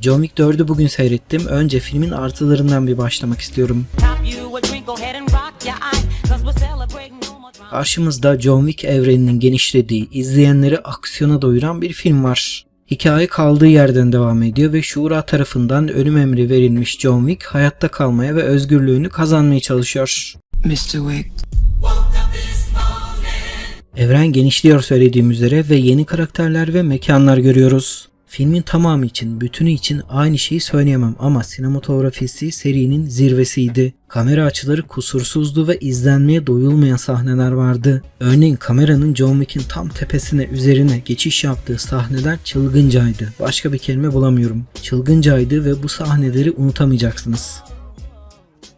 John Wick 4'ü bugün seyrettim. Önce filmin artılarından bir başlamak istiyorum. Karşımızda John Wick evreninin genişlediği, izleyenleri aksiyona doyuran bir film var. Hikaye kaldığı yerden devam ediyor ve Şura tarafından ölüm emri verilmiş John Wick hayatta kalmaya ve özgürlüğünü kazanmaya çalışıyor. Mr. Wick, Evren genişliyor söylediğim üzere ve yeni karakterler ve mekanlar görüyoruz. Filmin tamamı için, bütünü için aynı şeyi söyleyemem ama sinematografisi serinin zirvesiydi. Kamera açıları kusursuzdu ve izlenmeye doyulmayan sahneler vardı. Örneğin kameranın John Wick'in tam tepesine üzerine geçiş yaptığı sahneler çılgıncaydı. Başka bir kelime bulamıyorum. Çılgıncaydı ve bu sahneleri unutamayacaksınız.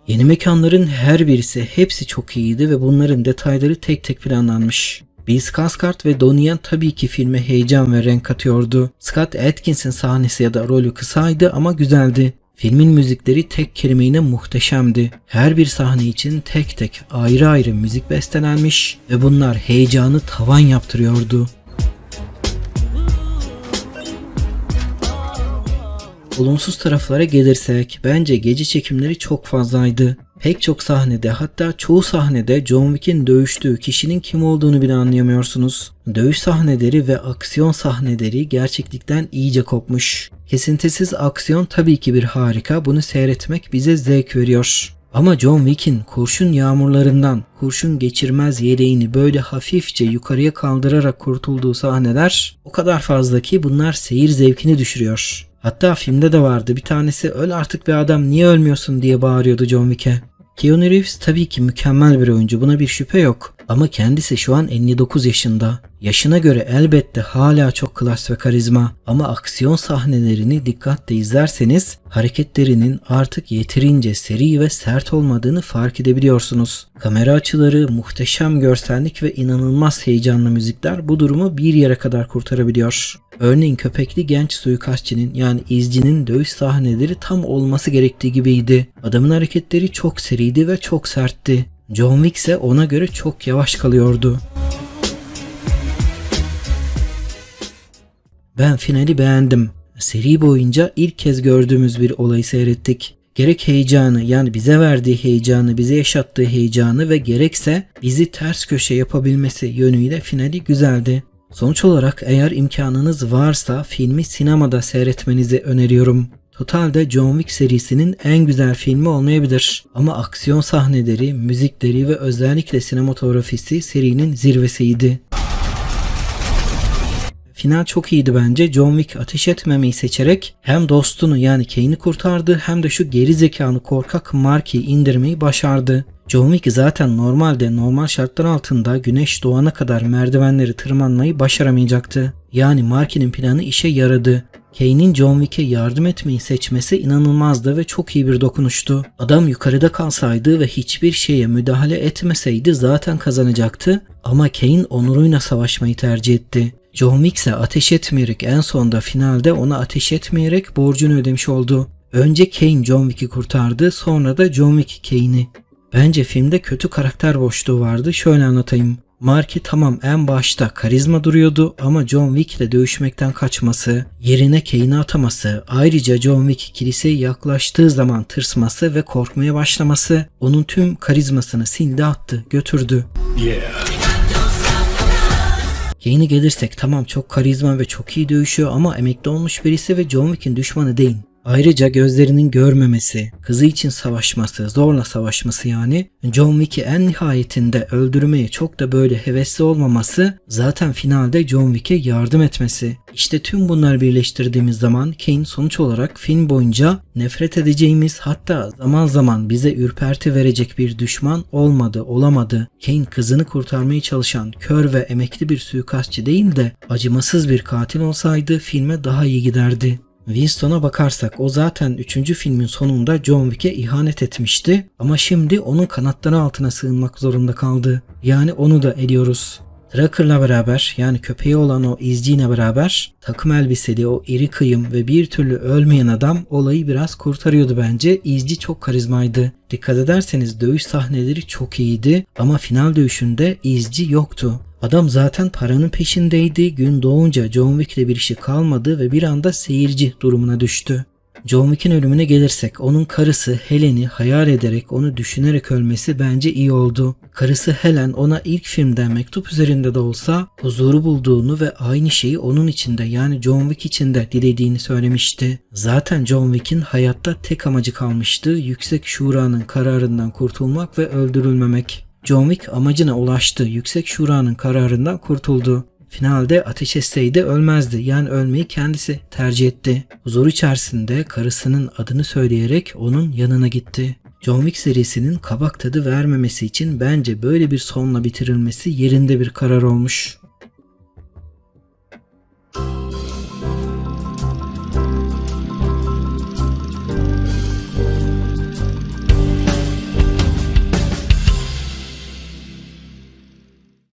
Yeni mekanların her birisi hepsi çok iyiydi ve bunların detayları tek tek planlanmış. Bill Skarsgård ve Donnie tabii ki filme heyecan ve renk katıyordu. Scott Adkins'in sahnesi ya da rolü kısaydı ama güzeldi. Filmin müzikleri tek kelimeyle muhteşemdi. Her bir sahne için tek tek ayrı ayrı müzik bestelenmiş ve bunlar heyecanı tavan yaptırıyordu. Olumsuz taraflara gelirsek bence gece çekimleri çok fazlaydı. Pek çok sahnede hatta çoğu sahnede John Wick'in dövüştüğü kişinin kim olduğunu bile anlayamıyorsunuz. Dövüş sahneleri ve aksiyon sahneleri gerçeklikten iyice kopmuş. Kesintisiz aksiyon tabii ki bir harika bunu seyretmek bize zevk veriyor. Ama John Wick'in kurşun yağmurlarından kurşun geçirmez yeleğini böyle hafifçe yukarıya kaldırarak kurtulduğu sahneler o kadar fazla ki bunlar seyir zevkini düşürüyor. Hatta filmde de vardı bir tanesi öl artık bir adam niye ölmüyorsun diye bağırıyordu John Wick'e. Keanu Reeves tabii ki mükemmel bir oyuncu buna bir şüphe yok. Ama kendisi şu an 59 yaşında. Yaşına göre elbette hala çok klas ve karizma ama aksiyon sahnelerini dikkatle izlerseniz hareketlerinin artık yeterince seri ve sert olmadığını fark edebiliyorsunuz. Kamera açıları, muhteşem görsellik ve inanılmaz heyecanlı müzikler bu durumu bir yere kadar kurtarabiliyor. Örneğin köpekli genç suikastçının yani izcinin dövüş sahneleri tam olması gerektiği gibiydi. Adamın hareketleri çok seriydi ve çok sertti. John Wick ise ona göre çok yavaş kalıyordu. Ben finali beğendim. Seri boyunca ilk kez gördüğümüz bir olayı seyrettik. Gerek heyecanı yani bize verdiği heyecanı, bize yaşattığı heyecanı ve gerekse bizi ters köşe yapabilmesi yönüyle finali güzeldi. Sonuç olarak eğer imkanınız varsa filmi sinemada seyretmenizi öneriyorum. Totalde John Wick serisinin en güzel filmi olmayabilir ama aksiyon sahneleri, müzikleri ve özellikle sinematografisi serinin zirvesiydi. Final çok iyiydi bence. John Wick ateş etmemeyi seçerek hem dostunu yani Kane'i kurtardı hem de şu geri zekalı korkak Mark'i indirmeyi başardı. John Wick zaten normalde normal şartlar altında güneş doğana kadar merdivenleri tırmanmayı başaramayacaktı. Yani Marky'nin planı işe yaradı. Kane'in John Wick'e yardım etmeyi seçmesi inanılmazdı ve çok iyi bir dokunuştu. Adam yukarıda kalsaydı ve hiçbir şeye müdahale etmeseydi zaten kazanacaktı ama Kane onuruyla savaşmayı tercih etti. John Wick ise ateş etmeyerek en sonda finalde ona ateş etmeyerek borcunu ödemiş oldu. Önce Kane John Wick'i kurtardı sonra da John Wick Kane'i. Bence filmde kötü karakter boşluğu vardı. Şöyle anlatayım. Marky tamam en başta karizma duruyordu ama John Wick ile dövüşmekten kaçması, yerine Kane'i ataması, ayrıca John Wick kiliseye yaklaştığı zaman tırsması ve korkmaya başlaması onun tüm karizmasını sildi attı, götürdü. Kane'e gelirsek tamam çok karizma ve çok iyi dövüşüyor ama emekli olmuş birisi ve John Wick'in düşmanı değil. Ayrıca gözlerinin görmemesi, kızı için savaşması, zorla savaşması yani John Wick'i en nihayetinde öldürmeye çok da böyle hevesli olmaması zaten finalde John Wick'e yardım etmesi. İşte tüm bunları birleştirdiğimiz zaman Kane sonuç olarak film boyunca nefret edeceğimiz hatta zaman zaman bize ürperti verecek bir düşman olmadı, olamadı. Kane kızını kurtarmaya çalışan kör ve emekli bir suikastçı değil de acımasız bir katil olsaydı filme daha iyi giderdi. Winston'a bakarsak o zaten 3. filmin sonunda John Wick'e ihanet etmişti ama şimdi onun kanatları altına sığınmak zorunda kaldı. Yani onu da ediyoruz. Tracker'la beraber yani köpeği olan o izciyle beraber takım elbiseli o iri kıyım ve bir türlü ölmeyen adam olayı biraz kurtarıyordu bence. İzci çok karizmaydı. Dikkat ederseniz dövüş sahneleri çok iyiydi ama final dövüşünde izci yoktu. Adam zaten paranın peşindeydi. Gün doğunca John Wick'le bir işi kalmadı ve bir anda seyirci durumuna düştü. John Wick'in ölümüne gelirsek onun karısı Helen'i hayal ederek onu düşünerek ölmesi bence iyi oldu. Karısı Helen ona ilk filmden mektup üzerinde de olsa huzuru bulduğunu ve aynı şeyi onun içinde yani John Wick içinde dilediğini söylemişti. Zaten John Wick'in hayatta tek amacı kalmıştı yüksek şuranın kararından kurtulmak ve öldürülmemek. John Wick amacına ulaştı. Yüksek Şura'nın kararından kurtuldu. Finalde ateş etseydi ölmezdi. Yani ölmeyi kendisi tercih etti. Huzur içerisinde karısının adını söyleyerek onun yanına gitti. John Wick serisinin kabak tadı vermemesi için bence böyle bir sonla bitirilmesi yerinde bir karar olmuş.